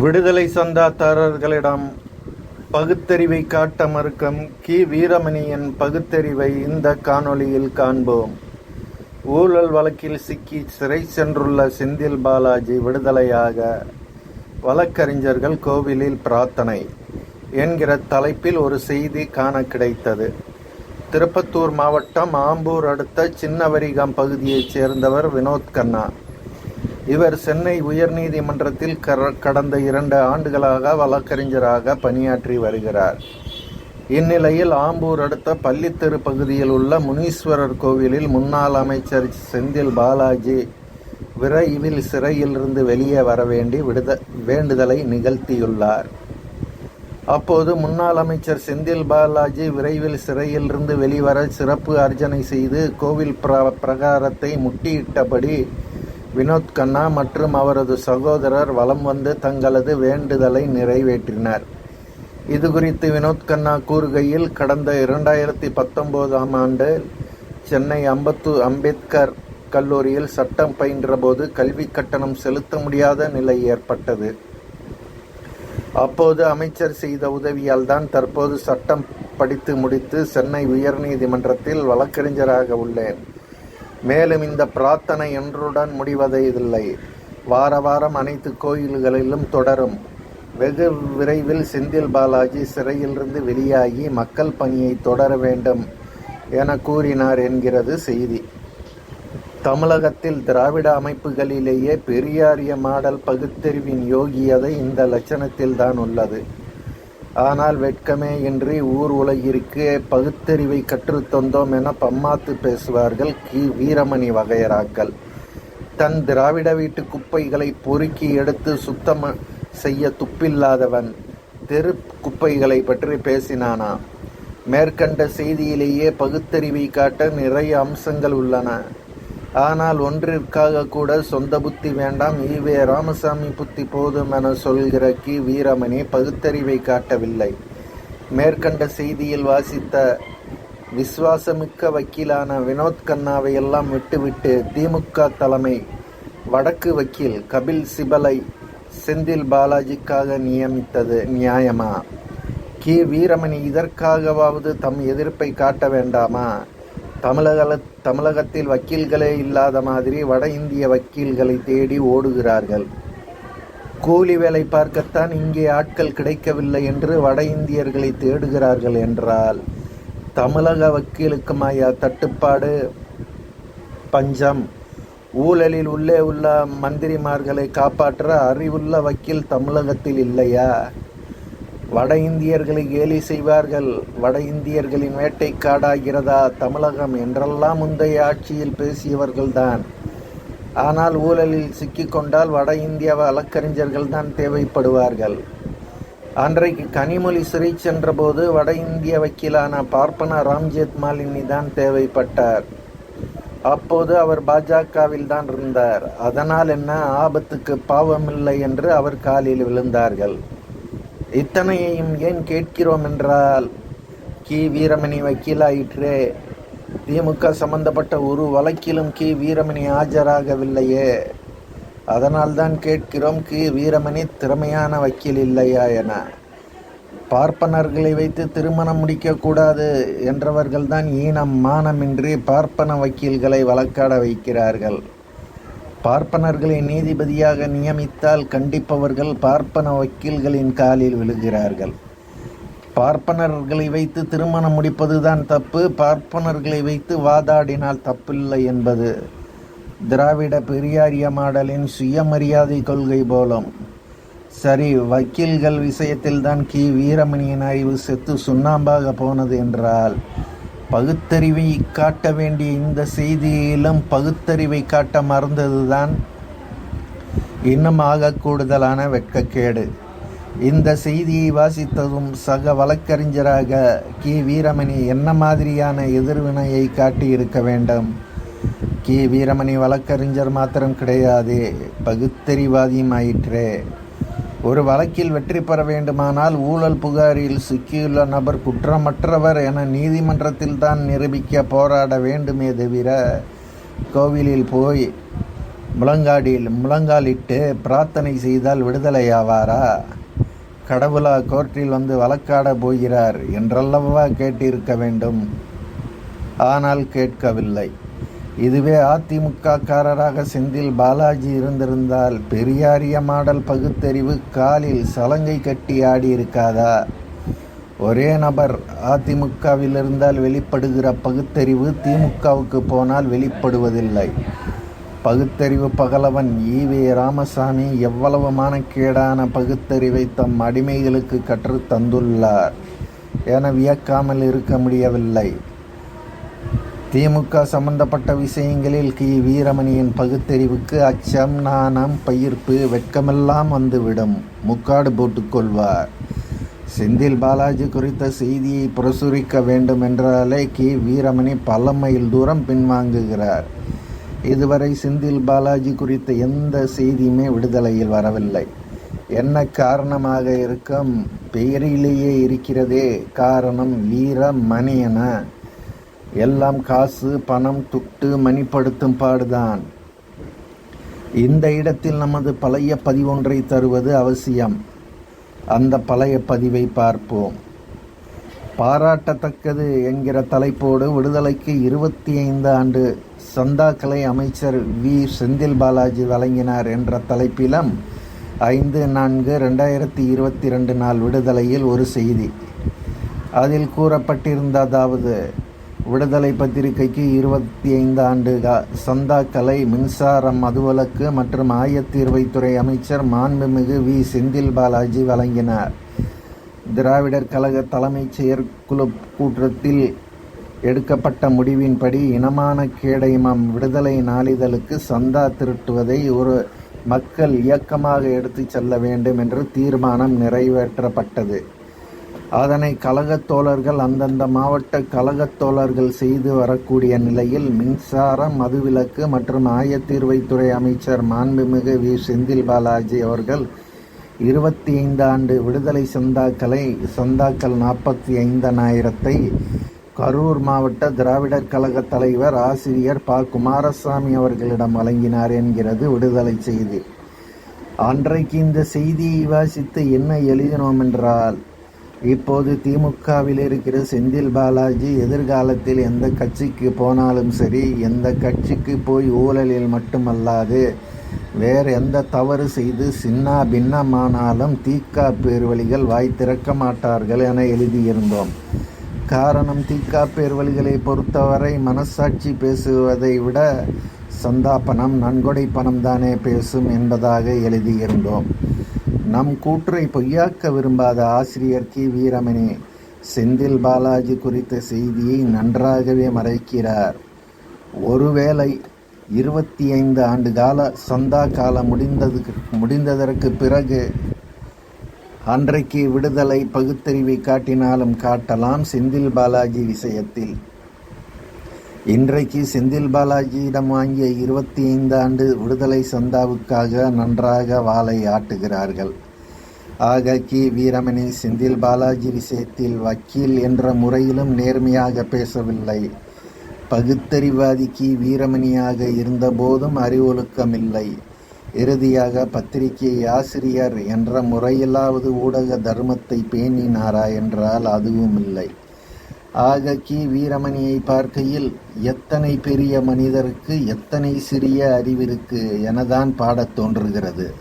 விடுதலை சந்தாதாரர்களிடம் பகுத்தறிவை காட்ட மறுக்கும் கி. வீரமணியின் பகுத்தறிவை இந்த காணொளியில் காண்போம். ஊழல் வழக்கில் சிக்கி சிறை சென்றுள்ள செந்தில் பாலாஜி விடுதலையாக வழக்கறிஞர்கள் கோவிலில் பிரார்த்தனை என்கிற தலைப்பில் ஒரு செய்தி காண கிடைத்தது. திருப்பத்தூர் மாவட்டம் ஆம்பூர் அடுத்த சின்னவரிகம் பகுதியைச் சேர்ந்தவர் வினோத் கண்ணா. இவர் சென்னை உயர்நீதிமன்றத்தில் கடந்த இரண்டு ஆண்டுகளாக வழக்கறிஞராக பணியாற்றி வருகிறார். இந்நிலையில் ஆம்பூர் அடுத்த பள்ளித்தெரு பகுதியில் உள்ள முனீஸ்வரர் கோவிலில் முன்னாள் அமைச்சர் செந்தில் பாலாஜி விரைவில் சிறையிலிருந்து வெளியே வர வேண்டி விடுத வேண்டுதலை நிகழ்த்தியுள்ளார். அப்போது முன்னாள் அமைச்சர் செந்தில் பாலாஜி விரைவில் சிறையிலிருந்து வெளிவர சிறப்பு அர்ச்சனை செய்து கோவில் பிர- பிரகாரத்தை முட்டியிட்டபடி வினோத் கண்ணா மற்றும் அவரது சகோதரர் வலம் வந்து தங்களது வேண்டுதலை நிறைவேற்றினர். இது குறித்து வினோத் கண்ணா கூறுகையில் கடந்த இரண்டாயிரத்தி பத்தொன்பதாம் ஆண்டு சென்னை அம்பத்து அம்பேத்கர் கல்லூரியில் சட்டம் பயின்றபோது கல்வி கட்டணம் செலுத்த முடியாத நிலை ஏற்பட்டது. அப்போது அமைச்சர் செய்த உதவியால் தான் தற்போது சட்டம் படித்து முடித்து சென்னை உயர்நீதிமன்றத்தில் வழக்கறிஞராக உள்ளேன். மேலும் இந்த பிரார்த்தனை என்றுடன் முடிவதில்லை வார வாரம் அனைத்து கோயில்களிலும் தொடரும். வெகு விரைவில் செந்தில் பாலாஜி சிறையிலிருந்து வெளியாகி மக்கள் பணியை தொடர வேண்டும் என கூறினார் என்கிறது செய்தி. தமிழகத்தில் திராவிட அமைப்புகளிலேயே பெரியாரிய மாடல் பகுத்தறிவின் யோகியதை இந்த லட்சணத்தில் தான் உள்ளது? ஆனால் வெட்கமே இன்றி ஊர் உலகிற்கு பகுத்தறிவை கற்றுத் தந்தோம் என பம்மாத்து பேசுவார்கள் கி. வீரமணி வகையராக்கள். தன் திராவிட வீட்டு குப்பைகளை பொறுக்கி எடுத்து சுத்தம் செய்ய துப்பில்லாதவன் தெரு குப்பைகளை பற்றி பேசினானா? மேற்கண்ட செய்தியிலேயே பகுத்தறிவை காட்ட நிறைய அம்சங்கள் உள்ளன. ஆனால் ஒன்றிற்காக கூட சொந்த புத்தி வேண்டாம். ஈவே ராமசாமி புத்தி போதும் என சொல்கிற கி. வீரமணி பகுத்தறிவை காட்டவில்லை. மேற்கண்ட செய்தியில் வாசித்த விசுவாசமிக்க வக்கீலான வினோத் கண்ணாவை எல்லாம் விட்டுவிட்டு திமுக தலைமை வடக்கு வக்கீல் கபில் சிபலை செந்தில் பாலாஜிக்காக நியமித்தது நியாயமா? கி. வீரமணி இதற்காகவாவது தம் எதிர்ப்பை காட்ட வேண்டாமா? தமிழக தமிழகத்தில் வக்கீல்களே இல்லாத மாதிரி வட இந்திய வக்கீல்களை தேடி ஓடுகிறார்கள். கூலி வேலை பார்க்கத்தான் இங்கே ஆட்கள் கிடைக்கவில்லை என்று வட இந்தியர்களை தேடுகிறார்கள் என்றால் தமிழக வக்கீலுக்குமாயா தட்டுப்பாடு? பஞ்சம். ஊழலில் உள்ளே உள்ள மந்திரிமார்களை காப்பாற்ற அறிவுள்ள வக்கீல் தமிழகத்தில் இல்லையா? வட இந்தியர்களை கேலி செய்வார்கள். வட இந்தியர்களின் வேட்டைக்காடாகிறதா தமிழகம் என்றெல்லாம் முந்தைய ஆட்சியில் பேசியவர்கள்தான். ஆனால் ஊழலில் சிக்கிக்கொண்டால் வட இந்திய வழக்கறிஞர்கள் தான் தேவைப்படுவார்கள். அன்றைக்கு கனிமொழி சிறை சென்றபோது வட இந்திய வக்கீலான பார்ப்பனா ராம்ஜேத் மாலினி தான் தேவைப்பட்டார். அப்போது அவர் பாஜகவில் தான் இருந்தார். அதனால் என்ன ஆபத்துக்கு பாவமில்லை என்று அவர் காலில் விழுந்தார்கள். இத்தனையையும் ஏன் கேட்கிறோம் என்றால் கி. வீரமணி வக்கீலாயிற்றே. திமுக சம்பந்தப்பட்ட ஒரு வழக்கிலும் கி. வீரமணி ஆஜராகவில்லையே. அதனால்தான் கேட்கிறோம் கி. வீரமணி திறமையான வக்கீல் இல்லையா என. பார்ப்பனர்களை வைத்து திருமணம் முடிக்கக்கூடாது என்றவர்கள்தான் ஈனம் மானமின்றி பார்ப்பன வக்கீல்களை வழக்காட வைக்கிறார்கள். பார்ப்பனர்களை நீதிபதியாக நியமித்தால் கண்டிப்பவர்கள் பார்ப்பன வக்கீல்களின் காலில் விழுகிறார்கள். பார்ப்பனர்களை வைத்து திருமணம் முடிப்பதுதான் தப்பு பார்ப்பனர்களை வைத்து வாதாடினால் தப்பில்லை என்பது திராவிட பெரியாரிய மாடலின் சுயமரியாதை கொள்கை போலும். சரி வக்கீல்கள் விஷயத்தில்தான் கி. வீரமணியின் அறிவு செத்து சுண்ணாம்பாக போனது என்றால் பகுத்தறிவை காட்ட வேண்டிய இந்த செய்தியிலும் பகுத்தறிவை காட்ட மறந்ததுதான் இன்னும் ஆக கூடுதலான வெட்கக்கேடு. இந்த செய்தியை வாசித்ததும் சக வழக்கறிஞராக கே. வீரமணி என்ன மாதிரியான எதிர்வினையை காட்டியிருக்க வேண்டும்? கே. வீரமணி வழக்கறிஞர் மாத்திரம் கிடையாது பகுத்தறிவாதியும் ஆயிற்றே. ஒரு வழக்கில் வெற்றி பெற வேண்டுமானால் ஊழல் புகாரில் சிக்கியுள்ள நபர் குற்றமற்றவர் என நீதிமன்றத்தில் தான் நிரூபிக்க போராட வேண்டுமே தவிர கோவிலில் போய் முழங்காடியில் முழங்காலிட்டு பிரார்த்தனை செய்தால் விடுதலை ஆவாரா? கடவுளா கோர்ட்டில் வந்து வழக்காட போகிறார் என்றல்லவா கேட்டிருக்க வேண்டும்? ஆனால் கேட்கவில்லை. இதுவே அதிமுககாரராக செந்தில் பாலாஜி இருந்திருந்தால் பெரியாரிய மாடல் பகுத்தறிவு காலில் சலங்கை கட்டி ஆடி இருக்காதா ஒரே நபர் அதிமுகவில் இருந்தால் வெளிப்படுகிற பகுத்தறிவு திமுகவுக்கு போனால் வெளிப்படுவதில்லை. பகுத்தறிவு பகலவன் ஈவே ராமசாமி எவ்வளவு மானக்கேடான பகுத்தறிவை தம் அடிமைகளுக்கு கற்றுத் தந்துள்ளார் என வியக்காமல் இருக்க முடியவில்லை. திமுக சம்பந்தப்பட்ட விஷயங்களில் கி. வீரமணியின் பகுத்தறிவுக்கு அச்சம் நாணம் பயிர்ப்பு வெட்கமெல்லாம் வந்துவிடும். முக்காடு போட்டுக்கொள்வார். செந்தில் பாலாஜி குறித்த செய்தியை பிரசுரிக்க வேண்டும் என்றாலே கி. வீரமணி பல மைல் தூரம் பின்வாங்குகிறார். இதுவரை செந்தில் பாலாஜி குறித்த எந்த செய்தியுமே விடுதலையில் வரவில்லை. என்ன காரணமாக இருக்கும்? பெயரிலேயே இருக்கிறதே காரணம் வீரமணி என எல்லாம் காசு பணம் துட்டு மணிப்படுத்தும் பாடுதான். இந்த இடத்தில் நமது பழைய பதிவொன்றை தருவது அவசியம். அந்த பழைய பதிவை பார்ப்போம். பாராட்டத்தக்கது என்கிற தலைப்போடு விடுதலைக்கு இருபத்தி ஐந்து ஆண்டு சந்தாக்களை அமைச்சர் வி. செந்தில் பாலாஜி வழங்கினார் என்ற தலைப்பிலும் ஐந்து நான்கு ரெண்டாயிரத்தி இருபத்தி ரெண்டு நாள் விடுதலையில் ஒரு செய்தி. அதில் கூறப்பட்டிருந்ததாவது விடுதலை பத்திரிகைக்கு இருபத்தி ஐந்து ஆண்டு சந்தா கலை மின்சாரம் மதுவிலக்கு மற்றும் ஆயத்தீர்வைத்துறை அமைச்சர் மாண்புமிகு வி. செந்தில் பாலாஜி வழங்கினார். திராவிடர் கழக தலைமைச் செயற்குழு கூட்டத்தில் எடுக்கப்பட்ட முடிவின்படி இனமான கேடயமம் விடுதலை நாளிதழுக்கு சந்தா திரட்டுவதை ஒரு மக்கள் இயக்கமாக எடுத்துச் செல்ல வேண்டும் என்று தீர்மானம் நிறைவேற்றப்பட்டது. அதனை கழகத் தோழர்கள் அந்தந்த மாவட்ட கழகத் தோழர்கள் செய்து வரக்கூடிய நிலையில் மின்சாரம் மதுவிலக்கு மற்றும் ஆயத்தீர்வைத்துறை அமைச்சர் மாண்புமிகு வி. செந்தில் பாலாஜி அவர்கள் இருபத்தி ஐந்து ஆண்டு விடுதலை சந்தாக்களை சந்தாக்கள் நாற்பத்தி ஐந்தனாயிரத்தை கரூர் மாவட்ட திராவிடர் கழக தலைவர் ஆசிரியர் ப. குமாரசாமி அவர்களிடம் வழங்கினார் என்கிறது விடுதலை செய்தி. அன்றைக்கு இந்த செய்தியை வாசித்து என்ன எழுதினோம் என்றால் இப்போது திமுகவில் இருக்கிற செந்தில் பாலாஜி எதிர்காலத்தில் எந்த கட்சிக்கு போனாலும் சரி எந்த கட்சிக்கு போய் ஊழலில் மட்டுமல்லாது வேறு எந்த தவறு செய்து சின்ன பின்னமானாலும் தீக்கா பேர்வழிகள் வாய் திறக்க மாட்டார்கள் என எழுதியிருந்தோம். காரணம் தீக்கா பேர்வழிகளை பொறுத்தவரை மனசாட்சி பேசுவதை விட சந்தா பணம் நன்கொடை பணம் தானே பேசும் என்பதாக எழுதியிருந்தோம். நம் கூற்றை பொய்யாக்க விரும்பாத ஆசிரியர் கி. வீரமணி செந்தில் பாலாஜி குறித்த செய்தியை நன்றாகவே மறைக்கிறார். ஒருவேளை இருபத்தி ஐந்து ஆண்டு கால சந்தா காலம் முடிந்ததுக்கு முடிந்ததற்கு பிறகு அன்றைக்கு விடுதலை பகுத்தறிவை காட்டினாலும் காட்டலாம் செந்தில் பாலாஜி விஷயத்தில். இன்றைக்கு செந்தில் பாலாஜியிடம் வாங்கிய இருபத்தி ஐந்து ஆண்டு விடுதலை சந்தாவுக்காக நன்றாக வாளை ஆட்டுகிறார்கள். ஆக கி. வீரமணி செந்தில் பாலாஜி விஷயத்தில் வக்கீல் என்ற முறையிலும் நேர்மையாக பேசவில்லை. பகுத்தறிவாதி கி. வீரமணியாக இருந்தபோதும் அறிவொழுக்கமில்லை. இறுதியாக பத்திரிகை ஆசிரியர் என்ற முறையிலாவது ஊடக தர்மத்தை பேணினாரா என்றால் அதுவும் இல்லை ஆக கி வீரமணியை பார்க்கையில் எத்தனை பெரிய மனிதருக்கு எத்தனை சிறிய அறிவிருக்கு எனதான் பாடத் தோன்றுகிறது.